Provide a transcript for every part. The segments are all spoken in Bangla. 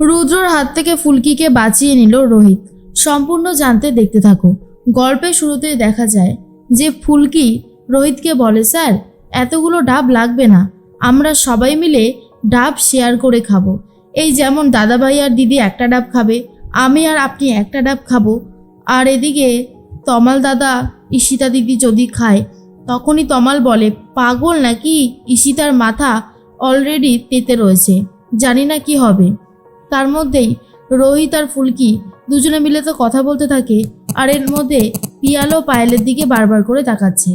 রুদ্রর হাত থেকে ফুলকিকে বাঁচিয়ে নিল রোহিত। সম্পূর্ণ জানতে দেখতে থাকো। গল্পের শুরুতেই দেখা যায় যে ফুলকি রোহিতকে বলে, স্যার, এতগুলো ডাব লাগবে না। আমরা সবাই মিলে ডাব শেয়ার করে খাব। এই যেমন দাদাভাই আর দিদি একটা ডাব খাবে, আমি আর আপনি একটা ডাব খাব। আর এদিকে তমাল দাদা, ঈশিতা দিদি যদি খায়, তখনই তমাল বলে, পাগল নাকি? ঈশিতার মাথা অলরেডি তেতে রয়েছে। জানি না কি হবে। তার মধ্যেই রোহিত আর ফুলকি দুজনে মিলে তো কথা বলতে থাকে, আর এর মধ্যে পিয়ালো পায়েলের দিকে বারবার করে তাকাচ্ছে।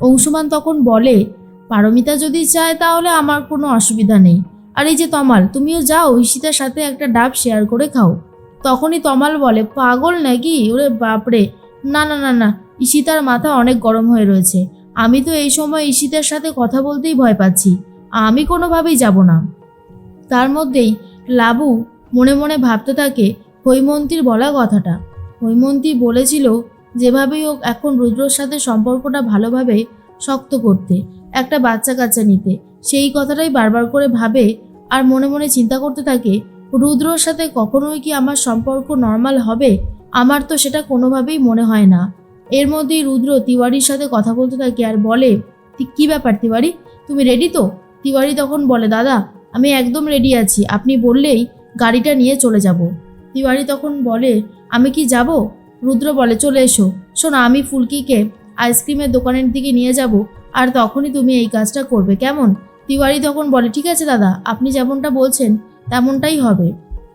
অংশুমান তখন বলে, পারমিতা যদি চায় তাহলে আমার কোনো অসুবিধা নেই। আর এই যে তমাল, তুমিও যাও, ঈশিতার সাথে একটা ডাব শেয়ার করে খাও। তখনই তমাল বলে, পাগল নাকি? ওরে বাপরে। না না না না, ঈশিতার মাথা অনেক গরম হয়ে রয়েছে। আমি তো এই সময় ঈশিতার সাথে কথা বলতেই ভয় পাচ্ছি। আমি কোনোভাবেই যাব না। তার মধ্যেই লাবু মনে মনে ভাবতে থাকে, হৈমন্তীর বলা কথাটা। হৈমন্তী বলেছিল, যেভাবেই হোক, এখন রুদ্রর সাথে সম্পর্কটা ভালোভাবে শক্ত করতে, একটা বাচ্চা কাচ্চা নিতে। সেই কথাটাই বারবার করে ভাবে আর মনে মনে চিন্তা করতে থাকে, রুদ্রর সাথে কখনোই কি আমার সম্পর্ক নর্মাল হবে? আমার তো সেটা কোনোভাবেই মনে হয় না। এর মধ্যেই রুদ্র তিওয়ারির সাথে কথা বলতে থাকে আর বলে, "তি- কি ব্যাপার তিওয়ারি? তুমি রেডি তো? তিওয়ারি তখন বলে, দাদা, আমি একদম রেডি আছি। আপনি বললেই গাড়িটা নিয়ে চলে যাব। তিওয়ারি তখন বলে, আমি কি যাব? রুদ্র বলে, চলে এসো। শোনো, আমি ফুলকিকে আইসক্রিমের দোকানের দিকে নিয়ে যাব আর তখনই তুমি এই কাজটা করবে। কেমন? তিওয়ারি তখন বলে, ঠিক আছে দাদা, আপনি যেমনটা বলছেন তেমনটাই হবে।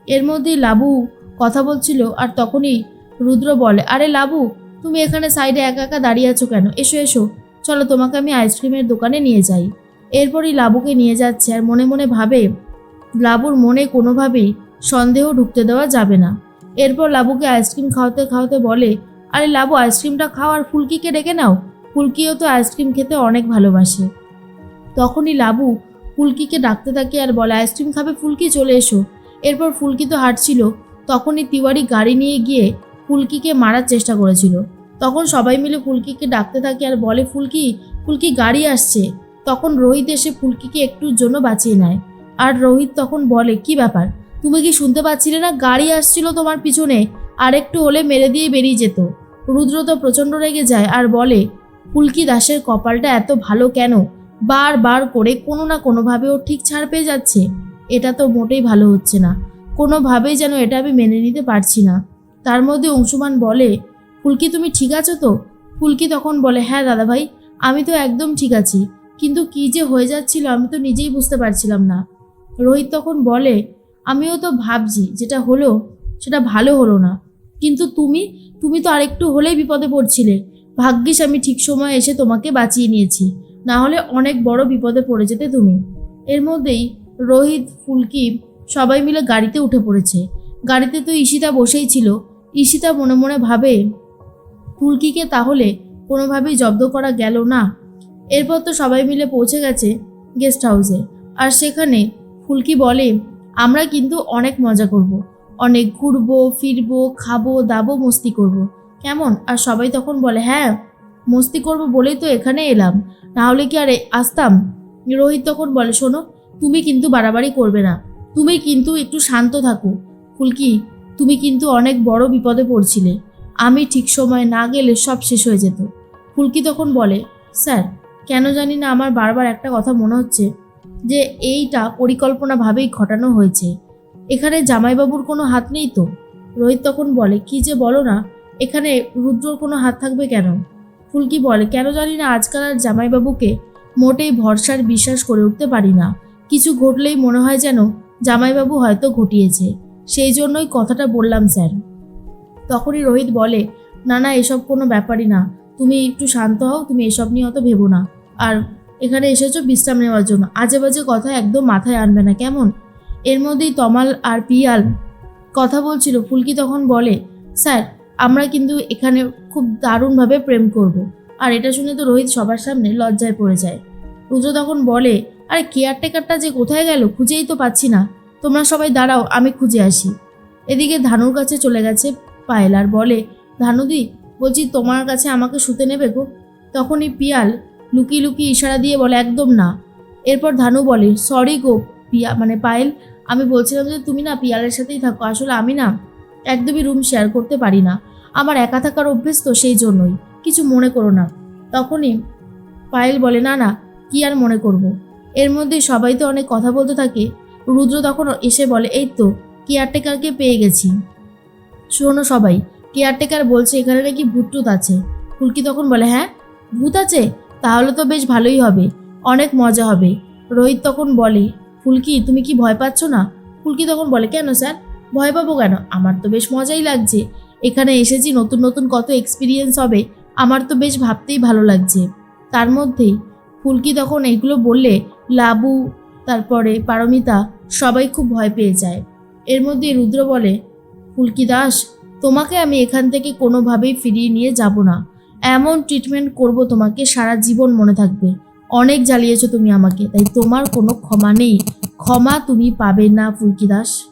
এর মধ্যেই লাবু কথা বলছিল আর তখনই রুদ্র বলে, আরে লাবু, তুমি এখানে সাইডে একা একা দাঁড়িয়ে আছো কেন? এসো এসো। চলো তোমাকে আমি আইসক্রিমের দোকানে নিয়ে যাই। এরপরই লাবুকে নিয়ে যাচ্ছে আর মনে মনে ভাবে লাবুর মনে কোনোভাবেই সন্দেহ ঢুকতে দেওয়া যাবে না। এরপর লাবুকে আইসক্রিম খাওয়াতে খাওয়াতে বলে, আরে লাবু, আইসক্রিমটা খাও আর ফুলকিকে ডেকে নাও। ফুলকিও তো আইসক্রিম খেতে অনেক ভালোবাসে। তখনই লাবু ফুলকিকে ডাকতে থাকে আর বলে, আইসক্রিম খাবে ফুলকি, চলে এসো। এরপর ফুলকি তো হাঁটছিল। তখনই তিওয়ারি গাড়ি নিয়ে গিয়ে ফুলকিকে মারার চেষ্টা করেছিল। তখন সবাই মিলে ফুলকিকে ডাকতে থাকে আর বলে, ফুলকি ফুলকি গাড়ি আসছে। তখন রোহিত এসে ফুলকিকে একটুর জন্য বাঁচিয়ে নেয়। আর রোহিত তখন বলে, কি ব্যাপার? তুমি কি শুনতে পাচ্ছিলে না? গাড়ি আসছিল তোমার পিছনে। আর একটু হলে মেরে দিয়ে বেরিয়ে যেত। রুদ্র তো প্রচণ্ড রেগে যায় আর বলে, ফুলকি দাসের কপালটা এত ভালো কেন? বার বার করে কোনো না কোনোভাবে ও ঠিক ছাড় পেয়ে যাচ্ছে। এটা তো মোটেই ভালো হচ্ছে না। কোনোভাবেই যেন এটা আমি মেনে নিতে পারছি না। তার মধ্যে অংশুমান বলে, ফুলকি, তুমি ঠিক আছো তো? ফুলকি তখন বলে হ্যাঁ দাদা ভাই আমি তো একদম ঠিক আছি। কিন্তু কি যে হয়ে যাচ্ছিল আমি তো নিজেই বুঝতে পারছিলাম না। রোহিত তখন বলে, আমিও তো ভাবছি যেটা হলো সেটা ভালো হলো না। কিন্তু তুমি তুমি তো আরেকটু হলেই বিপদে পড়ছিলে। ভাগ্যিস আমি ঠিক সময় এসে তোমাকে বাঁচিয়ে নিয়েছি। না হলে অনেক বড় বিপদে পড়ে যেতে তুমি। এর মধ্যেই রোহিত, ফুলকি সবাই মিলে গাড়িতে উঠে পড়েছে। গাড়িতে তো ঈশিতা বসেই ছিল। ঈশিতা মনে মনে ভাবে, ফুলকিকে তাহলে কোনোভাবেই জব্দ করা গেল না? এরপর তো সবাই মিলে পৌঁছে গেছে গেস্ট হাউসে। আর সেখানে ফুলকি বলে, আমরা কিন্তু অনেক মজা করব। অনেক ঘুরবো, ফিরবো, খাব, দাবো, মস্তি করব। কেমন? আর সবাই তখন বলে হ্যাঁ মস্তি করব বলেই তো এখানে এলাম। না হলে কি আর আসতাম? রোহিত তখন বলে, শোনো, তুমি কিন্তু বাড়াবাড়ি করবে না। তুমি কিন্তু একটু শান্ত থাকো। ফুলকি, তুমি কিন্তু অনেক বড় বিপদে পড়ছিলে। আমি ঠিক সময় না গেলে সব শেষ হয়ে যেত। ফুলকি তখন বলে, স্যার, কেন জানি না আমার বারবার একটা কথা মনে হচ্ছে। যে এইটা পরিকল্পনাভাবেই ঘটানো হয়েছে। এখানে জামাইবাবুর কোনো হাত নেই তো? রোহিত তখন বলে, কি যে বলো না, এখানে রুদ্রর কোনো হাত থাকবে কেন? ফুলকি বলে, কেন জানি না, আজকাল আর জামাইবাবুকে মোটেই ভরসার বিশ্বাস করে উঠতে পারি না। কিছু ঘটলেই মনে হয় যেন জামাইবাবু হয়তো ঘটিয়েছে। সেই জন্যই কথাটা বললাম, স্যার। তখনই রোহিত বলে, না না, এসব কোনো ব্যাপারই না। তুমি একটু শান্ত হও, তুমি এসব নিয়ে অত ভেবো না। আর এখানে এসেছ বিশ্রাম নেওয়ার জন্য। আজে বাজে কথা একদম মাথায় আনবে না, কেমন? এর মধ্যেই তমাল আর পিয়াল কথা বলছিল। ফুলকি তখন বলে, স্যার, আমরা কিন্তু এখানে খুব দারুণভাবে প্রেম করব। আর এটা শুনে তো রোহিত সবার সামনে লজ্জায় পড়ে যায়। রুদ্র তখন বলে, আরে কেয়ারটেকারটা যে কোথায় গেল? খুঁজেই তো পাচ্ছি না। তোমরা সবাই দাঁড়াও, আমি খুঁজে আসি। এদিকে ধানুর কাছে চলে গেছে পায়েল আর বলে, ধানুদি, বলছি তোমার কাছে আমাকে শুতে নেবে গো? তখনই পিয়াল লুকিয়ে লুকিয়ে ইশারা দিয়ে বলে, একদম না। এরপর ধানু বলে সরি গো, পিয়া মানে পায়েল, আমি বলছিলাম যে তুমি না পিয়ালের সাথেই থাকো, আসলে আমি না একদমই রুম শেয়ার করতে পারি না। আমার একা থাকার অভ্যেস তো সেই জন্যই, কিছু মনে করো না। তখনই পায়েল বলে, না না, কি আর মনে করব। এর মধ্যে সবাই তো অনেক কথা বলতে থাকে। রুদ্র তখন এসে বলে, এই তো কেয়ারটেকারকে পেয়ে গেছি। শোনো সবাই কেয়ারটেকার বলছে, এখানে নাকি ভূতটুত আছে। ফুলকি তখন বলে হ্যাঁ ভূত আছে? তাহলে তো বেশ ভালোই হবে। অনেক মজা হবে। রোহিত তখন বলে, ফুলকি, তুমি কি ভয় পাচ্ছ না? ফুলকি তখন বলে, কেন স্যার? ভয় পাবো কেন? আমার তো বেশ মজাই লাগছে। এখানে এসেছি, নতুন নতুন কত এক্সপিরিয়েন্স হবে, আমার তো বেশ ভাবতেই ভালো লাগছে। তার মধ্যেই ফুলকি তখন এইগুলো বললে, লাবু, তারপরে পারমিতা, সবাই খুব ভয় পেয়ে যায়। এর মধ্যে রুদ্র বলে, ফুলকি দাস, তোমাকে আমি এখান থেকে কোনোভাবেই ফিরিয়ে নিয়ে যাব না। এমন ট্রিটমেন্ট করব তোমাকে সারা জীবন মনে থাকবে। অনেক জ্বালিয়েছো তুমি আমাকে, তাই তোমার কোনো ক্ষমা নেই। ক্ষমা তুমি পাবে না, ফুলকি দাস।